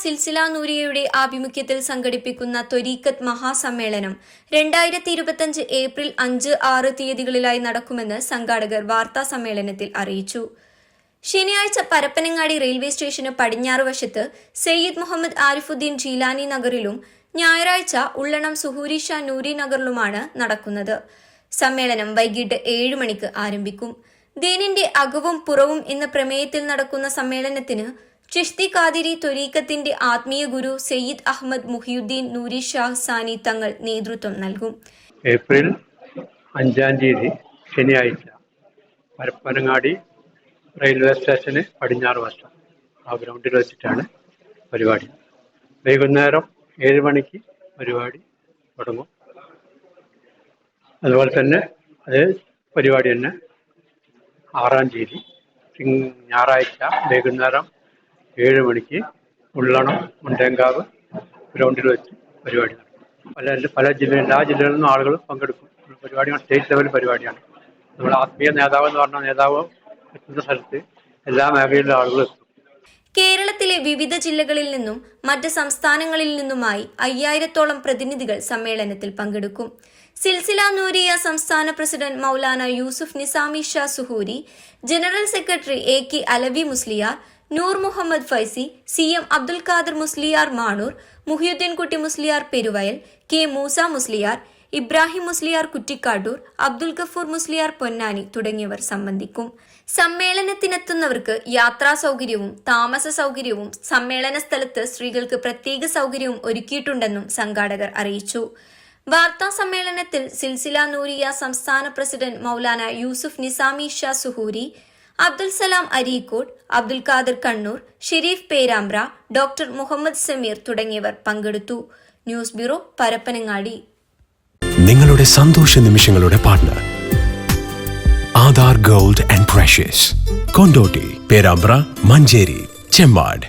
സിൽസില നൂരിയയുടെ ആഭിമുഖ്യത്തിൽ സംഘടിപ്പിക്കുന്ന ത്വരീക്കത്ത് മഹാസമ്മേളനം രണ്ടായിരത്തി ഇരുപത്തിയഞ്ച് ഏപ്രിൽ അഞ്ച് ആറ് തീയതികളിലായി നടക്കുമെന്ന് സംഘാടകർ വാർത്താ സമ്മേളനത്തിൽ അറിയിച്ചു. ശനിയാഴ്ച പരപ്പനങ്ങാടി റെയിൽവേ സ്റ്റേഷന് പടിഞ്ഞാറ് വശത്ത് സയ്യിദ് മുഹമ്മദ് ആരിഫുദ്ദീൻ ജീലാനി നഗറിലും ഞായറാഴ്ച ഉള്ളണം സുഹൂരി ഷാ നൂരി നഗറിലുമാണ് നടക്കുന്നത്. സമ്മേളനം വൈകിട്ട് ഏഴ് മണിക്ക് ആരംഭിക്കും. ദീനിന്റെ അകവും പുറവും എന്ന പ്രമേയത്തിൽ നടക്കുന്ന സമ്മേളനത്തിന് ചിഷ്തി കാതിരി തൊരീക്കത്തിന്റെ ആത്മീയ ഗുരു സയ്യിദ് അഹമ്മദ് മുഹിയുദ്ദീൻ നൂരി ഷാ സാനി തങ്ങൾ നേതൃത്വം നൽകും. ഏപ്രിൽ അഞ്ചാം തീയതി ശനിയാഴ്ച പരപ്പനങ്ങാടി റെയിൽവേ സ്റ്റേഷന് പടിഞ്ഞാറ് വശം. ആ ഗ്രൗണ്ടിൽ വെച്ചിട്ടാണ് പരിപാടി. വൈകുന്നേരം ഏഴ് മണിക്ക് പരിപാടി തുടങ്ങും. അതുപോലെ തന്നെ അതേ പരിപാടി തന്നെ ആറാം തീയതി ഞായറാഴ്ച വൈകുന്നേരം ഏഴ് മണിക്ക് ഉള്ളണം മുണ്ടേങ്കാവ് ഗ്രൗണ്ടിൽ വെച്ച് പരിപാടി പല പല ജില്ലയിൽ എല്ലാ ജില്ലകളിൽ നിന്നും ആളുകൾ പങ്കെടുക്കും. പരിപാടി സ്റ്റേറ്റ് ലെവൽ പരിപാടിയാണ്. നമ്മൾ ആത്മീയ നേതാവ് എന്ന് പറഞ്ഞ നേതാവ് എത്തുന്ന സ്ഥലത്ത് എല്ലാ മേഖലയിലും ആളുകൾ കേരളത്തിലെ വിവിധ ജില്ലകളിൽ നിന്നും മറ്റ് സംസ്ഥാനങ്ങളിൽ നിന്നുമായി അയ്യായിരത്തോളം പ്രതിനിധികൾ സമ്മേളനത്തിൽ പങ്കെടുക്കും. സിൽസില നൂരിയ സംസ്ഥാന president Maulana Yusuf Nizami Shah Suhoori general secretary A K Alavi Musliyar Noor Muhammad Faizi C M Abdul Khader Musliyar Manur Muhiyuddin Kutty Musliyar Peruvayal K Moosa Musliyar Ibrahim Musliyar Kuttikkattoor Abdul Gafoor Musliyar Ponnani തുടങ്ങിയവർ സംബന്ധിക്കും. സമ്മേളനത്തിനെത്തുന്നവർക്ക് യാത്രാ സൗകര്യവും താമസ സൗകര്യവും സമ്മേളന സ്ഥലത്ത് സ്ത്രീകൾക്ക് പ്രത്യേക സൗകര്യവും ഒരുക്കിയിട്ടുണ്ടെന്നും സംഘാടകർ അറിയിച്ചു. വാർത്താ സമ്മേളനത്തിൽ സിൽസില നൂരിയ സംസ്ഥാന പ്രസിഡന്റ് മൗലാന യൂസുഫ് നിസാമി ഷാ സുഹൂരി അബ്ദുൽ സലാം അരീക്കോട് അബ്ദുൽ ഖാദർ കണ്ണൂർ ഷെരീഫ് പേരാമ്പ്ര ഡോക്ടർ മുഹമ്മദ് സമീർ തുടങ്ങിയവർ പങ്കെടുത്തു. News bureau Parappanangadi. നിങ്ങളുടെ സന്തോഷ നിമിഷങ്ങളുടെ partner Aadhar gold and precious. Kondotty Perambra Manjeri Chemmad